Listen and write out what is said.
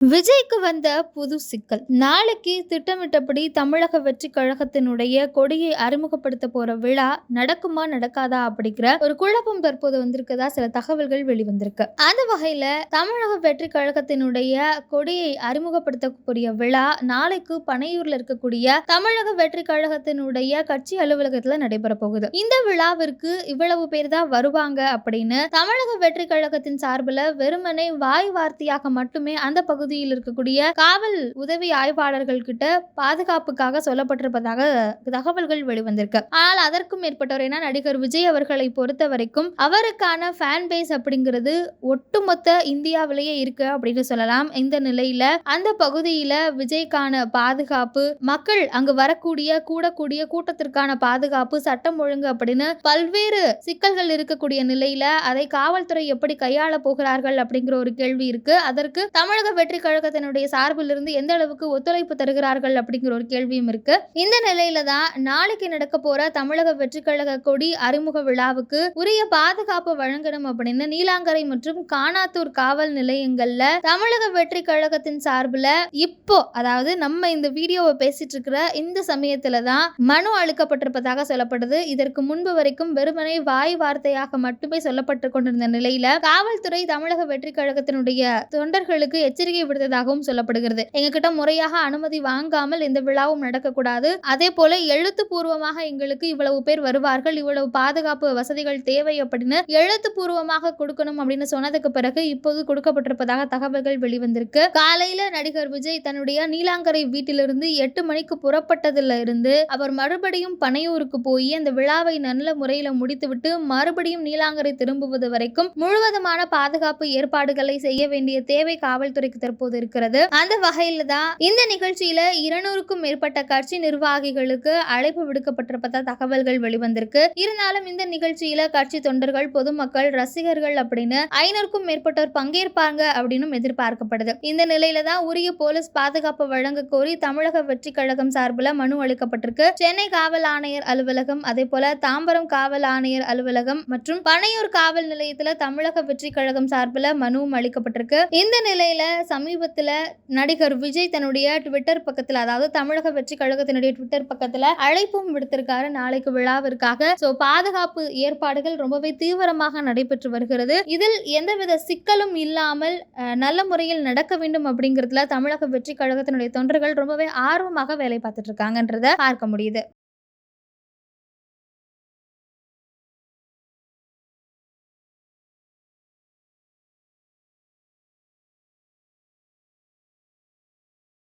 விஜய்க்கு வந்த புது சிக்கல். நாளைக்கு திட்டமிட்டபடி தமிழக வெற்றி கழகத்தினுடைய கொடியை அறிமுகப்படுத்த போற விழா நடக்குமா நடக்காதா அப்படிங்கிற ஒரு குழப்பம் தற்போது வந்திருக்கதா சில தகவல்கள் வெளிவந்திருக்கு. அந்த வகையில தமிழக வெற்றி கழகத்தினுடைய கொடியை அறிமுகப்படுத்தக்கூடிய விழா நாளைக்கு பனையூர்ல இருக்கக்கூடிய தமிழக வெற்றி கழகத்தினுடைய கட்சி அலுவலகத்துல நடைபெற போகுது. இந்த விழாவிற்கு இவ்வளவு பேர் தான் வருவாங்க அப்படின்னு தமிழக வெற்றி கழகத்தின் சார்பில் வெறுமனை வாய் வார்த்தையாக மட்டுமே அந்த பகுதி பகுதியில் இருக்கக்கூடிய காவல் உதவி ஆய்வாளர்கள் கிட்ட பாதுகாப்புக்காக சொல்லப்பட்டிருப்பதாக தகவல்கள் வெளிவந்திருக்கு. ஆனால் அதற்கும் மேற்பட்டவர் என நடிகர் விஜய் அவர்களை பொறுத்த வரைக்கும் அவருக்கான ஃபேன் பேஸ் அப்படிங்கிறது ஒட்டுமொத்த இந்தியாவிலேயே இருக்கு அப்படின்னு சொல்லலாம். இந்த நிலையில அந்த பகுதியில விஜய்க்கான பாதுகாப்பு மக்கள் அங்கு வரக்கூடிய கூடக்கூடிய கூட்டத்திற்கான பாதுகாப்பு சட்டம் ஒழுங்கு அப்படின்னு பல்வேறு சிக்கல்கள் இருக்கக்கூடிய நிலையில அதை காவல்துறை எப்படி கையாள போகிறார்கள் அப்படிங்கிற ஒரு கேள்வி இருக்கு. அதற்கு தமிழக வெற்றி கழகத்தினுடைய சார்பில் இருந்து எந்த அளவுக்கு ஒத்துழைப்பு தருகிறார்கள் அப்படிங்கிற ஒரு கேள்வியும் இருக்கு. இந்த நிலையில தான் நாளைக்கு நடக்க போற தமிழக வெற்றிக்கழக கொடி அறிமுக விழாவுக்கு உரிய பாதுகாப்பு வழங்கணும் அப்படின்னு நீலாங்கரை மற்றும் காணாத்தூர் காவல் நிலையங்கள்ல தமிழக வெற்றி கழகத்தின் சார்பில் இப்போ அதாவது நம்ம இந்த வீடியோவை பேசிட்டு இருக்கிற இந்த சமயத்துல தான் மனு அளிக்கப்பட்டிருப்பதாக சொல்லப்படுது. இதற்கு முன்பு வரைக்கும் வெறுமனே வாய் வார்த்தையாக மட்டுமே சொல்லப்பட்டு கொண்டிருந்த நிலையில காவல்துறை தமிழக வெற்றி கழகத்தினுடைய தொண்டர்களுக்கு எச்சரிக்கை விடுத்ததாகவும் சொல்லப்படுகிறது. எங்ககிட்ட முறையாக அனுமதி வாங்காமல் எந்த விழாவும் நடக்கக்கூடாது. அதே போல எழுத்துப்பூர்வமாக எங்களுக்கு இவ்வளவு பேர் வருவார்கள் இவ்வளவு பாதுகாப்பு வசதிகள் தேவை அப்படின்னு எழுத்துப்பூர்வமாக கொடுக்கணும் அப்படின்னு சொன்னதுக்கு பிறகு இப்போது கொடுக்கப்பட்டிருப்பதாக தகவல்கள் வெளிவந்திருக்கு. காலையில நடிகர் விஜய் தன்னுடைய நீலாங்கரை வீட்டிலிருந்து எட்டு மணிக்கு புறப்பட்டதுல இருந்து அவர் மறுபடியும் பனையூருக்கு போய் அந்த விழாவை நல்ல முறையில முடித்துவிட்டு மறுபடியும் நீலாங்கரை திரும்புவது வரைக்கும் முழுவதுமான பாதுகாப்பு ஏற்பாடுகளை செய்ய வேண்டிய தேவை காவல்துறைக்கு தற்போது இருக்கிறது. அந்த வகையில தான் இந்த நிகழ்ச்சியில இருநூறுக்கும் மேற்பட்ட கட்சி நிர்வாகிகளுக்கு அழைப்பு விடுக்கப்பட்டிருப்பதா தகவல்கள் வெளிவந்திருக்கு. இருந்தாலும் இந்த நிகழ்ச்சியில கட்சி தொண்டர்கள் பொதுமக்கள் ரசிகர்கள் அப்படின்னு ஐநூறுக்கும் மேற்பட்டோர் பங்கேற்பாங்க அப்படின்னு எதிர்பார்க்கப்படுது. இந்த நிலையில தான் உரிய போலீஸ் பாதுகாப்பு வழங்க கோரி தமிழக வெற்றி கழகம் சார்பில் மனு அளிக்கப்பட்டிருக்கு. சென்னை காவல் ஆணையர் அலுவலகம் அதே போல தாம்பரம் காவல் ஆணையர் அலுவலகம் மற்றும் பனையூர் காவல் நிலையத்தில் தமிழக வெற்றி கழகம் சார்பில் மனுவும் அளிக்கப்பட்டிருக்கு. இந்த நிலையில சமீபத்தில் நடிகர் விஜய் தன்னுடைய ட்விட்டர் பக்கத்தில் அதாவது தமிழக வெற்றி கழகத்தினுடைய ட்விட்டர் பக்கத்தில் அழைப்பும் விடுத்திருக்காரு நாளைக்கு விழாவிற்காக. ஸோ பாதுகாப்பு ஏற்பாடுகள் ரொம்பவே தீவிரமாக நடைபெற்று வருகிறது. இதில் எந்தவித சிக்கலும் இல்லாமல் நல்ல முறையில் நடக்க வேண்டும் அப்படிங்கிறதுல தமிழக வெற்றி கழகத்தினுடைய தொண்டர்கள் ரொம்பவே ஆர்வமாக வேலை பார்த்துட்டு இருக்காங்கன்றத பார்க்க முடியுது.